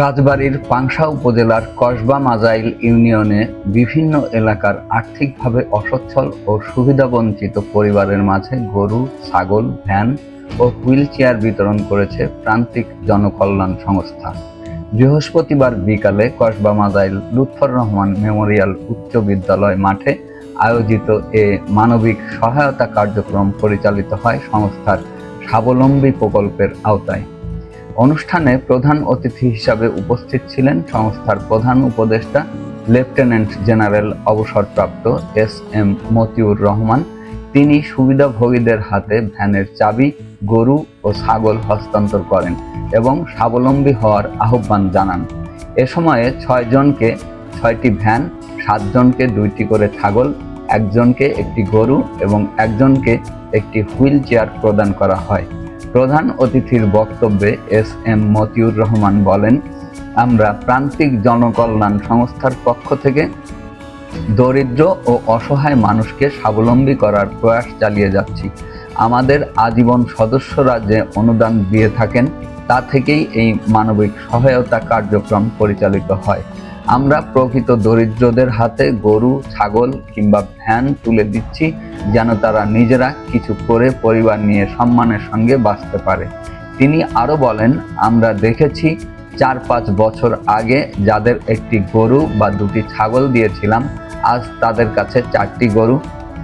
রাজবাড়ীর পাংশা উপজেলার কসবা মাজাইল ইউনিয়নে বিভিন্ন এলাকার আর্থিকভাবে অসচ্ছল ও সুবিধাবঞ্চিত পরিবারের মাঝে গরু, ছাগল, ভ্যান ও হুইল চেয়ার বিতরণ করেছে প্রান্তিক জনকল্যাণ সংস্থা। বৃহস্পতিবার বিকালে কসবা মাজাইল লুৎফর রহমান মেমোরিয়াল উচ্চ বিদ্যালয় মাঠে আয়োজিত এ মানবিক সহায়তা কার্যক্রম পরিচালিত হয় সংস্থার স্বাবলম্বী প্রকল্পের আওতায়। অনুষ্ঠানে প্রধান অতিথি হিসাবে উপস্থিত ছিলেন সংস্থার প্রধান উপদেষ্টা, লেফটেন্যান্ট জেনারেল অবসরপ্রাপ্ত এস এম মতিউর রহমান। তিনি সুবিধাভোগীদের হাতে ভ্যানের চাবি, গরু ও ছাগল হস্তান্তর করেন এবং স্বাবলম্বী হওয়ার আহ্বান জানান। এ সময়ে ছয়জনকে ছয়টি ভ্যান সাতজনকে দুইটি করে ছাগল, একজনকে একটি গরু এবং একজনকে একটি হুইল চেয়ার প্রদান করা হয়। প্রধান অতিথির বক্তব্যে এস এম মতিউর রহমান বলেন, আমরা প্রান্তিক জনকল্যাণ সংস্থার পক্ষ থেকে দরিদ্র ও অসহায় মানুষকে স্বাবলম্বী করার প্রয়াস চালিয়ে যাচ্ছি। আমাদের আজীবন সদস্যরা যে অনুদান দিয়ে থাকেন, তা থেকেই এই মানবিক সহায়তা কার্যক্রম পরিচালিত হয়। আমরা প্রকৃত দরিদ্রদের হাতে গরু, ছাগল কিংবা ভ্যান তুলে দিচ্ছি যেন তারা নিজেরা কিছু করে পরিবার নিয়ে সম্মানের সঙ্গে বাঁচতে পারে। তিনি আরও বলেন, আমরা দেখেছি চার পাঁচ বছর আগে যাদের একটি গরু বা দুটি ছাগল দিয়েছিলাম, আজ তাদের কাছে চারটি গরু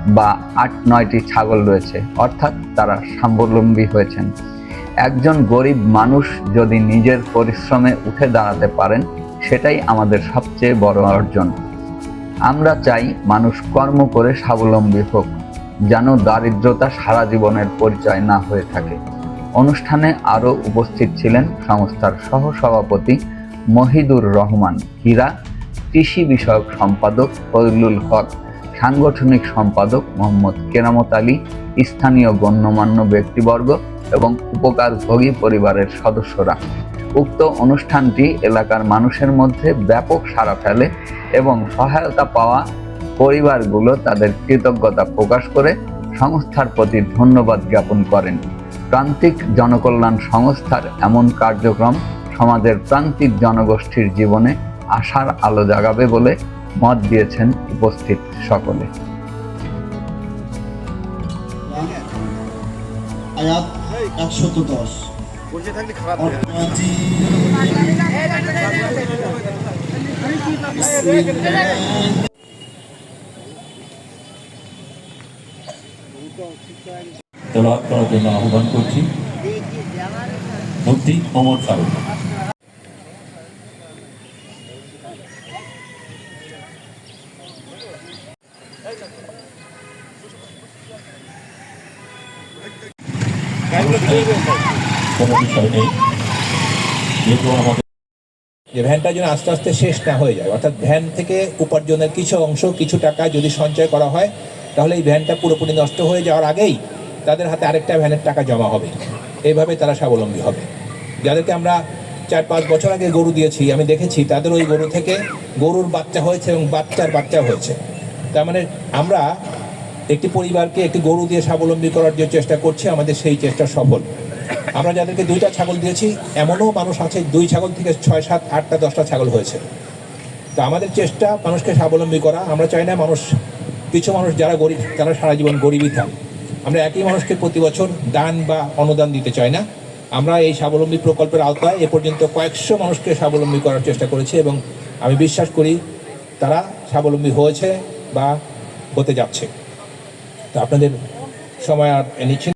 বা আট নয়টি ছাগল রয়েছে। অর্থাৎ তারা স্বাবলম্বী হয়েছেন। একজন গরিব মানুষ যদি নিজের পরিশ্রমে উঠে দাঁড়াতে পারেন সেটাই আমাদের সবচেয়ে বড় অর্জন। আমরা চাই মানুষ কর্ম করে স্বাবলম্বী হোক, যেন দারিদ্রতা সারা জীবনের পরিচয় না হয়ে থাকে। অনুষ্ঠানে আরও উপস্থিত ছিলেন সংস্থার সহসভাপতি মহিদুর রহমান হীরা, কৃষি বিষয়ক সম্পাদক ফজলুল হক, সাংগঠনিক সম্পাদক মোহাম্মদ কেরামত আলী, স্থানীয় গণ্যমান্য ব্যক্তিবর্গ এবং উপকারভোগী পরিবারের সদস্যরা। উক্ত অনুষ্ঠানটি এলাকার মানুষের মধ্যে ব্যাপক সাড়া ফেলে এবং সহায়তা পাওয়া পরিবারগুলো তাদের কৃতজ্ঞতা প্রকাশ করে সংস্থার প্রতি ধন্যবাদ জ্ঞাপন করেন। প্রান্তিক জনকল্যাণ সংস্থার এমন কার্যক্রম সমাজের প্রান্তিক জনগোষ্ঠীর জীবনে আশার আলো জাগাবে বলে মত দিয়েছেন উপস্থিত সকলে। একশত দশ। বসে থাকলে খারাপ করার জন্য আহ্বান করছি মুফতি অমর ফারুক কোনো বিষয় নেই যেহেতু আমাদের যে ভ্যানটা যেন আস্তে আস্তে শেষ না হয়ে যায়। অর্থাৎ ভ্যান থেকে উপার্জনের কিছু অংশ, কিছু টাকা যদি সঞ্চয় করা হয়, তাহলে এই ভ্যানটা পুরোপুরি নষ্ট হয়ে যাওয়ার আগেই তাদের হাতে আরেকটা ভ্যানের টাকা জমা হবে। এইভাবে তারা স্বাবলম্বী হবে। যাদেরকে আমরা চার পাঁচ বছর আগে গরু দিয়েছি, আমি দেখেছি, তাদের ওই গরু থেকে গরুর বাচ্চা হয়েছে এবং বাচ্চার বাচ্চা হয়েছে। তার মানে আমরা একটি পরিবারকে একটি গরু দিয়ে স্বাবলম্বী করার যে চেষ্টা করছি, আমাদের সেই চেষ্টা সফল। আমরা যাদেরকে দুইটা ছাগল দিয়েছি, এমনও মানুষ আছে দুই ছাগল থেকে ছয়, সাত, আটটা, দশটা ছাগল হয়েছে। তো আমাদের চেষ্টা মানুষকে স্বাবলম্বী করা। আমরা চাই না মানুষ, কিছু মানুষ যারা গরিব, তারা সারা জীবন গরিবই থাক। আমরা একই মানুষকে প্রতি বছর দান বা অনুদান দিতে চাই না। আমরা এই স্বাবলম্বী প্রকল্পের আওতায় এ পর্যন্ত কয়েকশো মানুষকে স্বাবলম্বী করার চেষ্টা করেছি এবং আমি বিশ্বাস করি তারা স্বাবলম্বী হয়েছে বা হতে যাচ্ছে। তো আপনাদের সময় আর নিচ্ছি।